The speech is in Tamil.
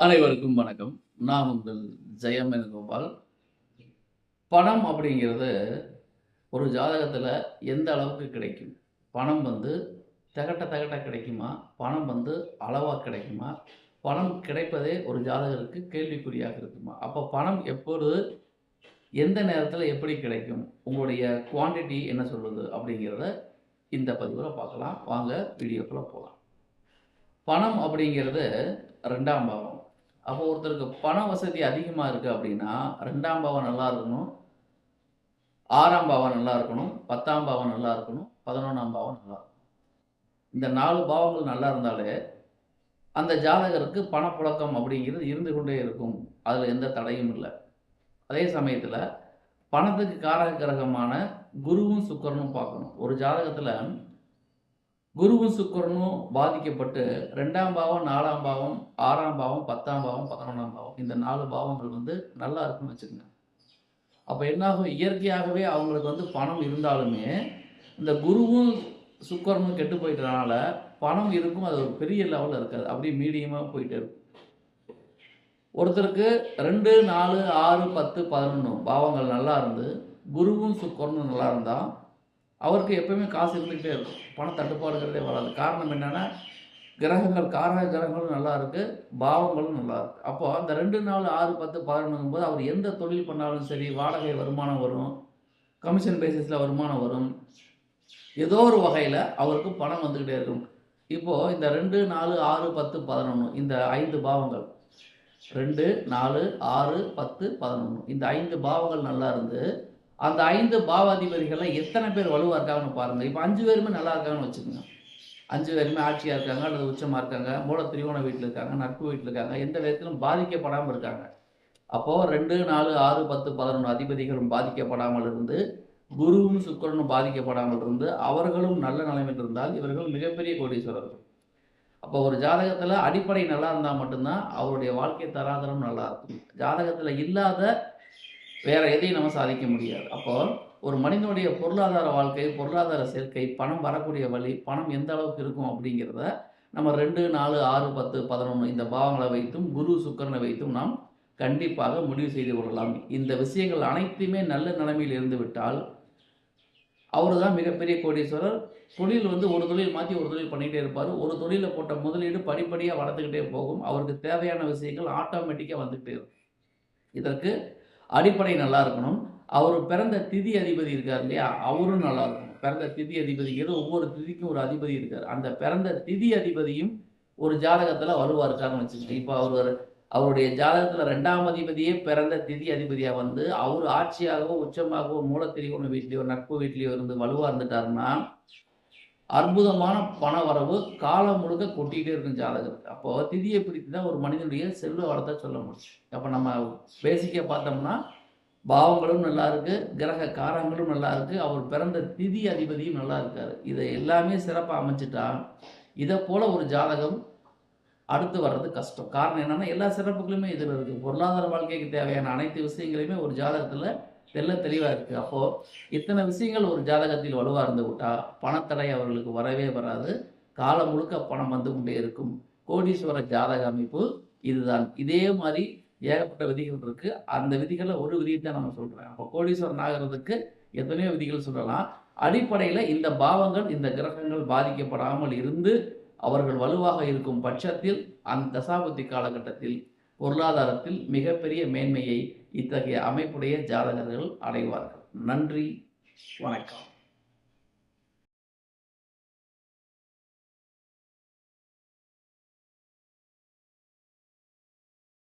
அனைவருக்கும் வணக்கம். நான் உங்கள் ஜெயம் கோபால். பணம் அப்படிங்கிறது ஒரு ஜாதகத்தில் எந்த அளவுக்கு கிடைக்கும்? பணம் வந்து தகட்ட தகட்ட கிடைக்குமா? பணம் வந்து அளவாக கிடைக்குமா? பணம் கிடைப்பதே ஒரு ஜாதகருக்கு கேள்விக்குறியாக இருக்குமா? அப்போ பணம் எப்பொழுது எந்த நேரத்தில் எப்படி கிடைக்கும்? உங்களுடைய குவாண்டிட்டி என்ன சொல்லுது அப்படிங்கிறத இந்த பதிவில் பார்க்கலாம். வாங்க வீடியோக்குள்ளே போகலாம் பணம் அப்படிங்கிறது ரெண்டாம் பாவம். அப்போ ஒருத்தருக்கு பண வசதி அதிகமாக இருக்குது அப்படின்னா ரெண்டாம் பாவம் நல்லா இருக்கணும் ஆறாம் பாவம் நல்லா இருக்கணும் பத்தாம் பாவம் நல்லா இருக்கணும் பதினொன்றாம் பாவம் நல்லா இருக்கணும். இந்த நாலு பாவங்கள் நல்லா இருந்தாலே அந்த ஜாதகருக்கு பணப்புழக்கம் அப்படிங்கிறது இருந்து கொண்டே இருக்கும். அதில் எந்த தடையும் இல்லை. அதே சமயத்தில் பணத்துக்கு காரக கிரகமான குருவும் சுக்கரனும் பார்க்கணும். ஒரு ஜாதகத்தில் குருவும் சுக்கரனும் பாதிக்கப்பட்டு ரெண்டாம் பாவம் நாலாம் பாவம் ஆறாம் பாவம் பத்தாம் பாவம் பதினொன்றாம் பாவம். இந்த நாலு பாவங்கள் வந்து நல்லா இருக்குன்னு வச்சுக்கோங்க. அப்போ என்னாகும்? இயற்கையாகவே அவங்களுக்கு வந்து பணம் இருந்தாலுமே இந்த குருவும் சுக்கரனும் கெட்டு போயிட்டனால பணம் இருக்கும் அது ஒரு பெரிய லெவலில் இருக்காது. அப்படியே மீடியமாக போயிட்டே இருக்கும். ஒருத்தருக்கு ரெண்டு நாலு ஆறு பத்து பதினொன்று பாவங்கள் நல்லா இருந்து குருவும் சுக்கரனும் நல்லா இருந்தால் அவருக்கு எப்பவுமே காசு இருந்துக்கிட்டே இருக்கும். பண தட்டுப்பாடுகிறதே வராது. காரணம் என்னென்னா கிரகங்கள் காரக கிரகங்களும் நல்லா இருக்குது பாவங்களும் நல்லா இருக்குது அப்போது அந்த ரெண்டு நாலு ஆறு பத்து பதினொன்றுங்கும் போது அவர் எந்த தொழில் பண்ணாலும் சரி வாடகை வருமானம் வரும் கமிஷன் பேசிஸில் வருமானம் வரும். ஏதோ ஒரு வகையில் அவருக்கு பணம் வந்துக்கிட்டே இருக்கும். இப்போது இந்த ரெண்டு நாலு ஆறு பத்து பதினொன்று இந்த ஐந்து பாவங்கள். ரெண்டு நாலு ஆறு பத்து பதினொன்று இந்த ஐந்து பாவங்கள் நல்லா இருந்து அந்த ஐந்து பாவாதிபதிகள்லாம் எத்தனை பேர் வலுவாக இருக்காங்கன்னு பாருங்கள் இப்போ அஞ்சு பேருமே நல்லா இருக்காங்கன்னு வச்சுக்கோங்க. அஞ்சு பேருமே ஆட்சியாக இருக்காங்க அல்லது உச்சமாக இருக்காங்க மூல திரிகோண வீட்டில் இருக்காங்க நட்பு வீட்டில் இருக்காங்க எந்த விதத்திலும் பாதிக்கப்படாமல் இருக்காங்க. அப்போது ரெண்டு நாலு ஆறு பத்து பதினொன்று அதிபதிகளும் பாதிக்கப்படாமல் இருந்து குருவும் சுக்கரனும் பாதிக்கப்படாமல் இருந்து அவர்களும் நல்ல நிலைமையில் இருந்தால் இவர்கள் மிகப்பெரிய கோடீஸ்வரர்கள். அப்போ ஒரு ஜாதகத்தில் அடிப்படை நல்லா இருந்தால் மட்டும்தான் அவருடைய வாழ்க்கை தராதரம் நல்லா இருக்கும். ஜாதகத்தில் இல்லாத வேற எதையும் நம்ம சாதிக்க முடியாது. அப்போ ஒரு மனிதனுடைய பொருளாதார வாழ்க்கை பொருளாதார சேர்க்கை பணம் வரக்கூடிய வழி பணம் எந்த அளவுக்கு இருக்கும் அப்படிங்கிறத நம்ம ரெண்டு நாலு ஆறு பத்து பதினொன்று இந்த பாவங்களை வைத்தும் குரு சுக்கரனை வைத்தும் நாம் கண்டிப்பாக முடிவு செய்து கொள்ளலாம். இந்த விஷயங்கள் அனைத்துமே நல்ல நிலைமையில் இருந்து விட்டால் அவர் தான் மிகப்பெரிய கோடீஸ்வரர். தொழில் வந்து ஒரு தொழில் மாற்றி ஒரு தொழில் பண்ணிகிட்டே இருப்பார். ஒரு தொழிலில் போட்ட முதலீடு படிப்படியாக வளர்த்துக்கிட்டே போகும். அவருக்கு தேவையான விஷயங்கள் ஆட்டோமேட்டிக்காக வந்துக்கிட்டே இருக்கும். இதற்கு அடிப்படை நல்லா இருக்கணும். அவர் பிறந்த திதி அதிபதி இருக்கார் இல்லையா? அவரும் நல்லா இருக்கணும். பிறந்த திதி அதிபதிங்கிறது ஒவ்வொரு திதிக்கும் ஒரு அதிபதி இருக்கார். அந்த பிறந்த திதி அதிபதியும் ஒரு ஜாதகத்தில் வலுவாக இருக்காருன்னு வச்சுக்கோங்க. இப்போ அவர் அவருடைய ஜாதகத்தில் ரெண்டாம் அதிபதியே பிறந்த திதி அதிபதியாக வந்து அவர் ஆட்சியாகவோ உச்சமாகவோ மூலத்திரிகோண வீட்லேயோ நட்பு வீட்லேயோ இருந்து வலுவாக இருந்துட்டாருன்னா அற்புதமான பண வரவு காலம் முழுக்க கொட்டிகிட்டே இருக்கும் ஜாதகத்துக்கு அப்போ திதியை பிரித்து தான் ஒரு மனிதனுடைய செல்வ வளத்தை சொல்ல முடியும் அப்போ நம்ம பேசிக்க பார்த்தோம்னா பாவங்களும் நல்லா இருக்கு கிரக காரங்களும் நல்லா இருக்கு அவர் பிறந்த திதி அதிபதியும் நல்லா இருக்காரு. இதை எல்லாமே சிறப்பாக அமைச்சிட்டா இதை போல ஒரு ஜாதகம் அடுத்து வர்றது கஷ்டம். காரணம் என்னன்னா எல்லா சிறப்புகளுமே இதில் இருக்குது பொருளாதார வாழ்க்கைக்கு தேவையான அனைத்து விஷயங்களையுமே ஒரு ஜாதகத்தில் தெல்ல தெளிவாக இருக்குது அப்போது இத்தனை விஷயங்கள் ஒரு ஜாதகத்தில் வலுவாக இருந்து விட்டால் பணத்தடை அவர்களுக்கு வரவே வராது. காலம் முழுக்க பணம் வந்து கொண்டே இருக்கும். கோடீஸ்வர ஜாதக அமைப்பு இதுதான். இதே மாதிரி ஏகப்பட்ட விதிகள் இருக்குது அந்த விதிகளை ஒரு விதியை தான் நம்ம சொல்கிறேன் அப்போ கோடீஸ்வரன் ஆகிறதுக்கு எத்தனையோ விதிகள் சொல்லலாம். அடிப்படையில் இந்த பாவங்கள் இந்த கிரகங்கள் பாதிக்கப்படாமல் இருந்து அவர்கள் வலுவாக இருக்கும் பட்சத்தில் அந்த தசாபுத்தி காலகட்டத்தில் பொருளாதாரத்தில் மிகப்பெரிய மேன்மையை இத்தகைய அமைப்புடைய ஜாதகர்கள் அடைவார்கள். நன்றி. வணக்கம்.